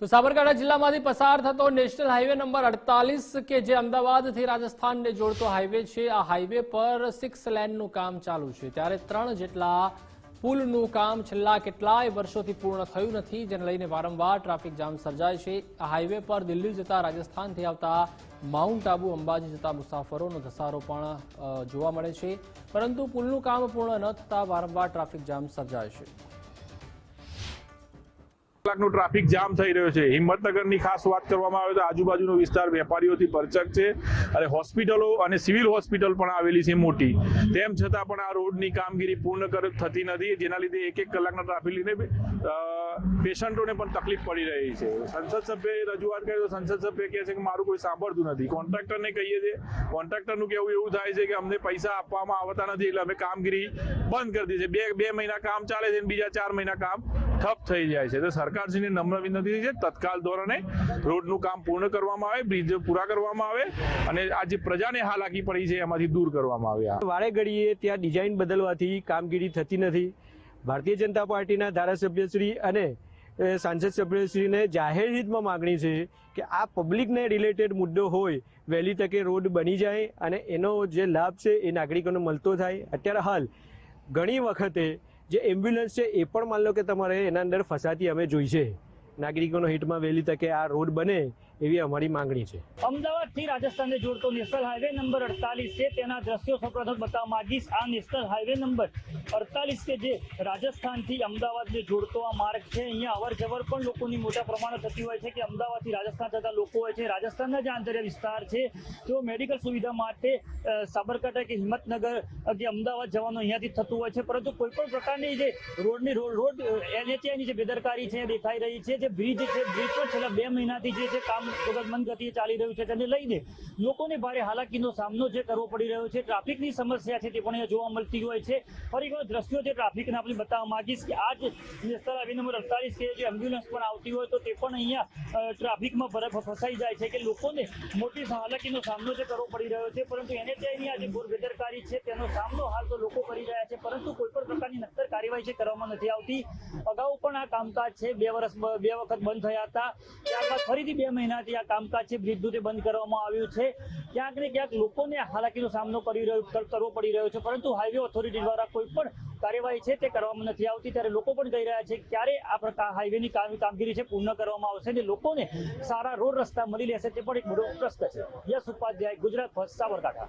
તો સાબરકાંઠા જિલ્લામાંથી પસાર થતો નેશનલ હાઈવે નંબર અડતાલીસ કે જે અમદાવાદથી રાજસ્થાનને જોડતો હાઈવે છે, આ હાઈવે પર સિક્સ લેનનું કામ ચાલુ છે. ત્યારે ત્રણ જેટલા પુલનું કામ છેલ્લા કેટલાય વર્ષોથી પૂર્ણ થયું નથી, જેને લઈને વારંવાર ટ્રાફિક જામ સર્જાય છે. આ હાઈવે પર દિલ્હી જતા રાજસ્થાનથી આવતા માઉન્ટ આબુ, અંબાજી જતા મુસાફરોનો ધસારો પણ જોવા મળે છે. પરંતુ પુલનું કામ પૂર્ણ ન થતા વારંવાર ટ્રાફિક જામ સર્જાય છે. કલાકનો ટ્રાફિક જામ થઈ રહ્યો છે. હિંમતનગરની ખાસ વાત કરવામાં આવે તો આજુબાજુનો વિસ્તાર વેપારીઓથી પરચક છે અને હોસ્પિટલો અને સિવિલ હોસ્પિટલ પણ આવેલી છે મોટી. તેમ છતાં પણ આ રોડની કામગીરી પૂર્ણ થતી નથી. જેના લીધે એક એક કલાકના ટ્રાફિક લઈને પેશન્ટોને પણ તકલીફ પડી રહી છે. સંસદ સભ્યએ રજૂઆત કરી તો સંસદ સભ્ય કહે છે કે મારું કોઈ સાંભળતું નથી. કોન્ટ્રાક્ટરને કહીએ છીએ, કોન્ટ્રાક્ટરનું કહેવું એવું થાય છે કે અમને પૈસા આપવામાં આવતા નથી, એટલે અમે કામગીરી બંધ કરી દીધી છે. બે બે મહિના કામ ચાલે છે બીજા ચાર મહિના કામ ઠપ થઈ જાય છે. તો સરકારશ્રીને નમ્ર વિનંતી છે, તત્કાલ ધોરણે રોડનું કામ પૂર્ણ કરવામાં આવે, બ્રિજ પૂરા કરવામાં આવે અને આ જે પ્રજાને હાલાકી પડી છે એમાંથી દૂર કરવામાં આવે. વારે ઘડીએ ત્યાં ડિઝાઇન બદલવાથી કામગીરી થતી નથી. ભારતીય જનતા પાર્ટીના ધારાસભ્યશ્રી અને સાંસદ સભ્યશ્રીને જાહેર હિતમાં માગણી છે કે આ પબ્લિકને રિલેટેડ મુદ્દો હોય, વહેલી તકે રોડ બની જાય અને એનો જે લાભ છે એ નાગરિકોને મળતો થાય. અત્યારે હાલ ઘણી વખતે જે એમ્બ્યુલન્સ છે, એ પણ માન લો કે તમારે એના અંદર ફસાતી અમે જોઈ છે. નાગરિકોનો હિતમાં વહેલી તકે આ રોડ બને. એવી અમારી માંગણી છે. અમદાવાદથી રાજસ્થાનને જોડતો નેશનલ હાઈવે નંબર અડતાલીસ છે. તેના દ્રશ્યો સૌપ્રથમ બતાવવા માંગીશ. આ નેશનલ હાઈવે નંબર અડતાલીસ કે જે રાજસ્થાનથી અમદાવાદને જોડતો આ માર્ગ છે. અહીંયા અવર જવર પણ લોકોની મોટા પ્રમાણે થતી હોય છે કે અમદાવાદથી રાજસ્થાન જતા લોકો હોય છે. રાજસ્થાનના જે આંતરિય વિસ્તાર છે, તેઓ મેડિકલ સુવિધા માટે સાબરકાંઠા કે હિંમતનગર કે અમદાવાદ જવાનું અહીંયાથી થતું હોય છે. પરંતુ કોઈ પણ પ્રકારની જે રોડની રોડ રોડ એનએચઆઈની જે બેદરકારી છે દેખાઈ રહી છે. જે બ્રિજ છે, બ્રિજ પણ છેલ્લા બે મહિનાથી જે છે, કામ વગર મંદ ગતિએ ચાલી રહ્યું છે તેને લઈને લોકોને ભારે હાલાકીનો સામનો જે કરવો પડી રહ્યો છે. ટ્રાફિકની સમસ્યા છે તે પણ અહીંયા જોવા મળતી હોય છે. ફરી એકવાર દ્રશ્યો જે ટ્રાફિકના આપણે બતાવવા માંગીશ કે આજ નેશનલ આવી નંબર અડતાલીસ કે જે એમ્બ્યુલન્સ પણ આવતી હોય તો તે પણ અહીંયા ટ્રાફિકમાં બરફ ફસાઈ જાય છે કે લોકોને મોટી હાલાકીનો સામનો જે કરવો પડી રહ્યો છે. પરંતુ એને ત્યાંની આ જે ઘોર બેદરકારી છે તેનો સામનો હાલ તો લોકો કરી રહ્યા છે. પરંતુ કોઈ પણ પ્રકારની નક્કર કાર્યવાહી છે કરવામાં નથી આવતી. અગાઉ પણ આ કામકાજ છે. બે વર્ષ બે વખત બંધ થયા હતા. ત્યારબાદ ફરીથી બે મહિનાથી આ કામકાજ છે બ્રિજનું તે બંધ કરવામાં આવ્યું છે. ક્યાંક ને ક્યાંક લોકોને હાલાકીનો સામનો કરી રહ્યો કરવો પડી રહ્યો છે, પરંતુ હાઈવે ઓથોરિટી દ્વારા કોઈ પણ કાર્યવાહી છે તે કરવામાં નથી આવતી. ત્યારે લોકો પણ કહી રહ્યા છે, ક્યારે આ હાઈવેની કામગીરી છે પૂર્ણ કરવામાં આવશે અને લોકોને સારા રોડ રસ્તા મળી રહેશે તે પણ એક મોટો પ્રશ્ન છે. યશ ઉપાધ્યાય, ગુજરાત ફર્સ્ટ સાબરકાંઠા.